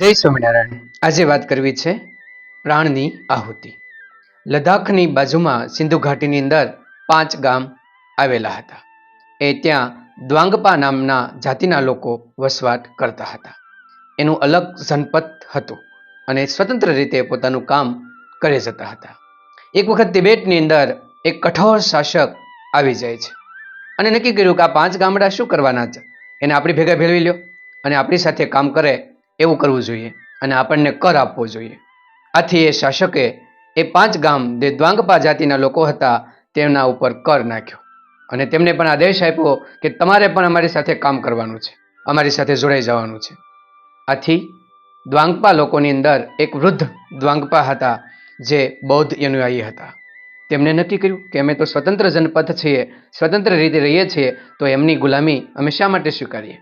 જય સ્વામિનારાયણ. આજે વાત કરવી છે પ્રાણની આહુતિ. લદ્દાખની બાજુમાં સિંધુ ઘાટીની અંદર પાંચ ગામ આવેલા હતા. એ ત્યાં દ્વાંગપા નામના જાતિના લોકો વસવાટ કરતા હતા. એનું અલગ જનપથ હતું અને સ્વતંત્ર રીતે પોતાનું કામ કરી જતા હતા. એક વખત તિબેટની અંદર એક કઠોર શાસક આવી જાય છે અને નક્કી કર્યું કે આ પાંચ ગામડા શું કરવાના છે? એને આપણી ભેગા ભેળવી લ્યો અને આપણી સાથે કામ કરે એવું કરવું જોઈએ અને આપણને કર આપવો જોઈએ. આથી એ શાસકે એ પાંચ ગામ જે દ્વાંગપા જાતિના લોકો હતા તેમના ઉપર કર નાખ્યો. અને તેમને પણ આદેશ આપ્યો કે તમારે પણ અમારી સાથે કામ કરવાનું છે, અમારી સાથે જોડાઈ જવાનું છે. આથી દ્વાંગપા લોકોની અંદર એક વૃદ્ધ દ્વાંગપા હતા જે બૌદ્ધ અનુયાયી હતા. તેમણે નક્કી કર્યું કે અમે તો સ્વતંત્ર જનપથ છીએ, સ્વતંત્ર રીતે રહીએ છીએ, તો એમની ગુલામી અમે શા માટે સ્વીકારીએ?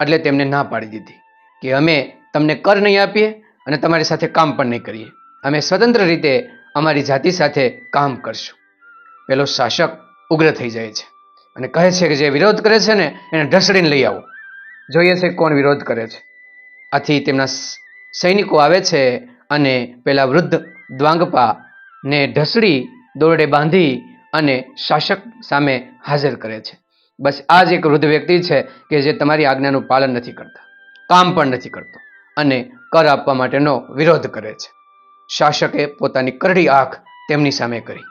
એટલે તેમને ના પાડી દીધી કે અમે તમને કર નહીં આપીએ અને તમારી સાથે કામ પણ નહીં કરીએ. અમે સ્વતંત્ર રીતે અમારી જાતિ સાથે કામ કરશું. પેલો શાસક ઉગ્ર થઈ જાય છે અને કહે છે કે જે વિરોધ કરે છે ને, એને ઢસડીને લઈ આવો. જોઈએ છે કોણ વિરોધ કરે છે. આથી તેમના સૈનિકો આવે છે અને પેલા વૃદ્ધ દ્વાંગપા ને ઢસડી, દોરડે બાંધી અને શાસક સામે હાજર કરે છે. બસ આ જ એક વૃદ્ધ વ્યક્તિ છે કે જે તમારી આજ્ઞાનું પાલન નથી કરતા. કામ પણ નથી કરતો. અને કર આપવા માટેનો વિરોધ કરે છે. શાસકે પોતાની કરડી આંખ તેમની સામે કરી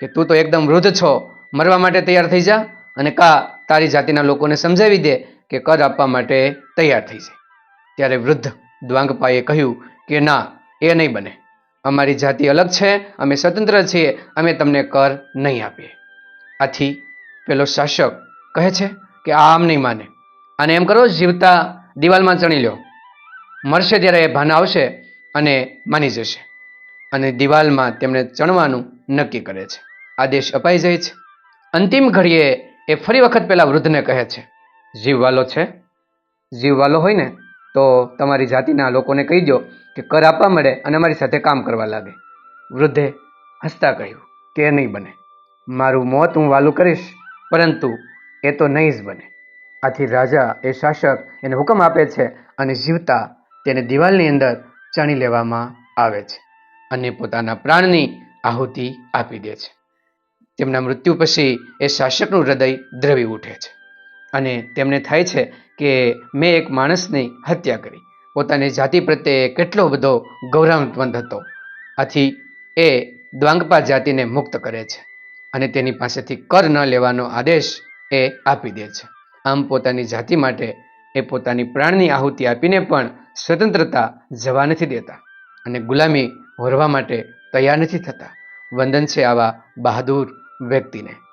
કે તું તો એકદમ વૃદ્ધ છો, મરવા માટે તૈયાર થઈ જા અને કા તારી જાતિના લોકોને સમજાવી દે કે કર આપવા માટે તૈયાર થઈ જાય ત્યારે વૃદ્ધ દ્વાંગપાએ કહ્યું કે ના, એ નહીં બને. અમારી જાતિ અલગ છે, અમે સ્વતંત્ર છીએ, અમે તમને કર નહીં આપીએ. આથી પેલો શાસક કહે છે કે આ આમ નહીં માને. અને એમ કરો, જીવતા દિવાલમાં ચણી લ્યો મરશે ત્યારે એ ભાન આવશે અને માની જશે. અને દિવાલમાં તેમણે ચણવાનું નક્કી કરે છે. આદેશ અપાઈ જાય છે. અંતિમ ઘડીએ એ ફરી વખત પેલા વૃદ્ધને કહે છે, જીવવાલો છે? જીવવાલો હોય ને, તો તમારી જાતિના લોકોને કહી દો કે કર આપવા મળે અને અમારી સાથે કામ કરવા લાગે. વૃદ્ધે હસતા કહ્યું, કે નહીં બને. મારું મોત હું વાલું કરીશ, પરંતુ એ તો નહીં જ બને. આથી રાજા એ શાસક એને હુકમ આપે છે અને જીવતા તેને દિવાલની અંદર ચણી લેવામાં આવે છે અને પોતાના પ્રાણની આહુતિ આપી દે છે. તેમના મૃત્યુ પછી એ શાસકનું હૃદય દ્રવી ઉઠે છે અને તેમને થાય છે કે મેં એક માણસની હત્યા કરી. પોતાની જાતિ પ્રત્યે કેટલો બધો ગૌરવવંત હતો. આથી એ દ્વાંગપા જાતિને મુક્ત કરે છે અને તેની પાસેથી કર ન લેવાનો આદેશ એ આપી દે છે. આમ પોતાની જાતિ માટે એ પોતાની પ્રાણની આહુતિ આપીને પણ સ્વતંત્રતા જવા નથી દેતા અને ગુલામી હોરવા માટે તૈયાર નથી થતા. વંદન છે આવા બહાદુર વ્યક્તિને.